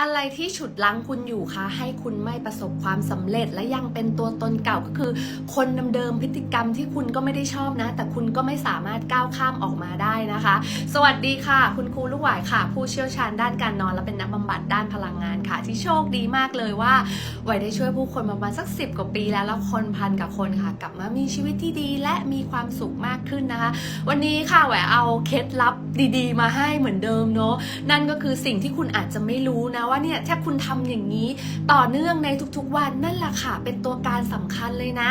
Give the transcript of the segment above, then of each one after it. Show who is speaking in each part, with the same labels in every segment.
Speaker 1: อะไรที่ฉุดลังคุณอยู่คะให้คุณไม่ประสบความสำเร็จและยังเป็นตัวตนเก่าก็คือ คนเดิมๆพฤติกรรมที่คุณก็ไม่ได้ชอบนะ แต่คุณก็ไม่สามารถก้าวข้ามออกมาได้นะคะ สวัสดีค่ะ คุณครูลูกหวายค่ะ ผู้เชี่ยวชาญด้านการนอนและเป็นนักบำบัดด้านพลังงานค่ะ ที่โชคดีมากเลยว่าไหวได้ช่วยผู้คนประมาณสักสิบกว่าปีแล้วแล้วคนพันกับคนค่ะ กลับมามีชีวิตที่ดีและมีความสุขมากขึ้นนะคะ วันนี้ค่ะแหวเอาเคล็ดลับดี ๆ มาให้เหมือนเดิมเนาะนั่นก็คือสิ่งที่คุณอาจจะไม่รู้นะว่าเนี่ยถ้าคุณทำอย่างนี้ต่อเนื่องในทุกๆวันนั่นแหละค่ะ เป็นตัวการสำคัญเลยนะ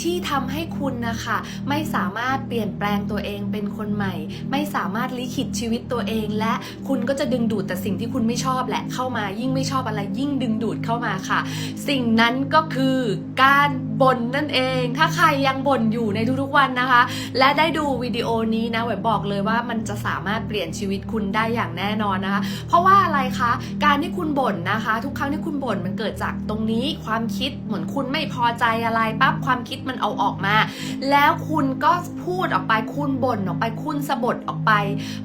Speaker 1: ที่ทำให้คุณนะคะไม่สามารถเปลี่ยนแปลงตัวเองเป็นคนใหม่ ไม่สามารถลิขิตชีวิตตัวเอง และคุณก็จะดึงดูดแต่สิ่งที่คุณไม่ชอบแหละเข้ามายิ่งไม่ชอบอะไรยิ่งดึงดูดเข้ามาค่ะ สิ่งนั้นก็คือการบ่นนั่นเอง ถ้าใครยังบ่นอยู่ในทุกๆวันนะคะ และได้ดูวิดีโอนี้นะแหวบอกเลยว่ามันจะสามารถเปลี่ยนชีวิตคุณได้อย่างแน่นอนนะคะ เพราะว่าอะไรคะ การที่คุณบ่นนะคะ ทุกครั้งที่คุณบ่นมันเกิดจากตรงนี้ความคิดเหมือนคุณไม่พอใจอะไรปั๊บความคิดมันเอาออกมา แล้วคุณก็พูดออกไปคุณบ่นออกไปคุณสะบดออกไป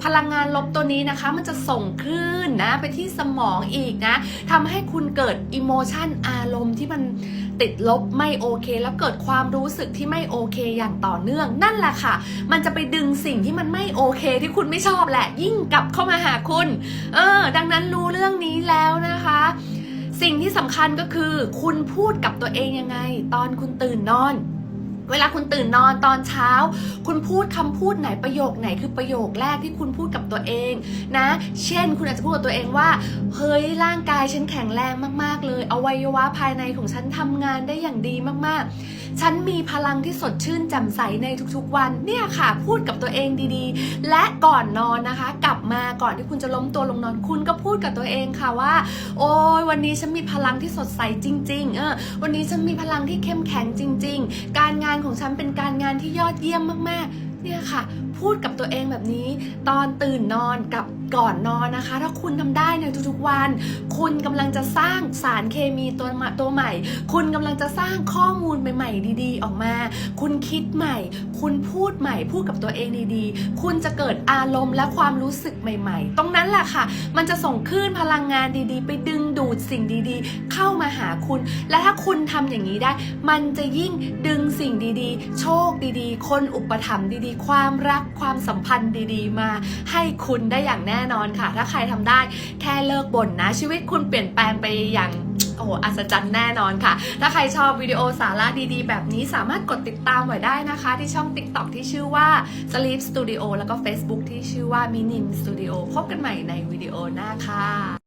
Speaker 1: พลังงานลบตัวนี้นะคะ มันจะส่งคลื่นนะไปที่สมองอีกนะทำให้คุณเกิดอิโมชันอารมณ์ที่มัน ติดลบไม่โอเค แล้วเกิดความรู้สึกที่ไม่โอเคอย่างต่อเนื่อง นั่นแหละค่ะ มันจะไปดึงสิ่งที่มันไม่โอเค ที่คุณไม่ชอบแหละ ยิ่งกลับเข้ามาหาคุณ เออ ดังนั้นรู้เรื่องนี้แล้วนะคะสิ่งที่สำคัญก็คือ คุณพูดกับตัวเองยังไง ตอนคุณตื่นนอน เวลาคุณตื่นนอนตอนเช้า คุณพูดคำพูดไหนประโยคไหนคือประโยคแรกที่คุณพูดกับตัวเองนะ เช่น คุณอาจจะพูดกับตัวเองว่า เฮ้ยร่างกายฉันแข็งแรงมากๆ เลยอวัยวะภายในของฉันทำงานได้อย่างดีมากๆ ฉันมีพลังที่สดชื่นแจ่มใสในทุกๆวันเนี่ยค่ะ พูดกับตัวเองดีๆ และก่อนนอนนะคะ กลับมาก่อนที่คุณจะล้มตัวลงนอนคุณก็พูดกับตัวเองค่ะว่า โอ้ยวันนี้ฉันมีพลังที่สดใสจริง ๆ เออวันนี้ฉันมีพลังที่เข้มแข็งจริง ๆ การงานของฉันเป็นการงานที่ยอดเยี่ยมมากๆ เนี่ยค่ะ พูดกับตัวเองแบบนี้ ตอนตื่นนอนกับก่อนนอนนะคะ ถ้าคุณทำได้ในทุกๆวัน คุณกำลังจะสร้างสารเคมีตัวใหม่ตัวใหม่ คุณกำลังจะสร้างข้อมูลใหม่ๆดีๆ ออกมา คุณคิดใหม่ คุณพูดใหม่ พูดกับตัวเองดีๆ คุณจะเกิดอารมณ์และความรู้สึกใหม่ ๆ ตรงนั้นแหละค่ะ มันจะส่งคลื่นพลังงานดีๆ ไปดึงดูดสิ่งดีๆ เข้ามาหาคุณ และถ้าคุณทำอย่างนี้ได้ มันจะยิ่งดึงสิ่งดีๆ โชคดีๆ คนอุปถัมภ์ดีๆ ความรักความสัมพันธ์ดีๆ มาให้คุณได้อย่างแน่นอนค่ะ ถ้าใครทำได้แค่เลิกบ่นนะ ชีวิตคุณเปลี่ยนแปลงไปอย่างโอ้โหอัศจรรย์แน่นอนค่ะ ถ้าใครชอบวิดีโอสาระดีๆ แบบนี้สามารถกดติดตามไว้ได้นะคะ ที่ช่อง TikTok ที่ชื่อว่า Sleep Studio แล้วก็ Facebook ที่ชื่อว่า Minim Studio พบกันใหม่ในวิดีโอหน้าค่ะ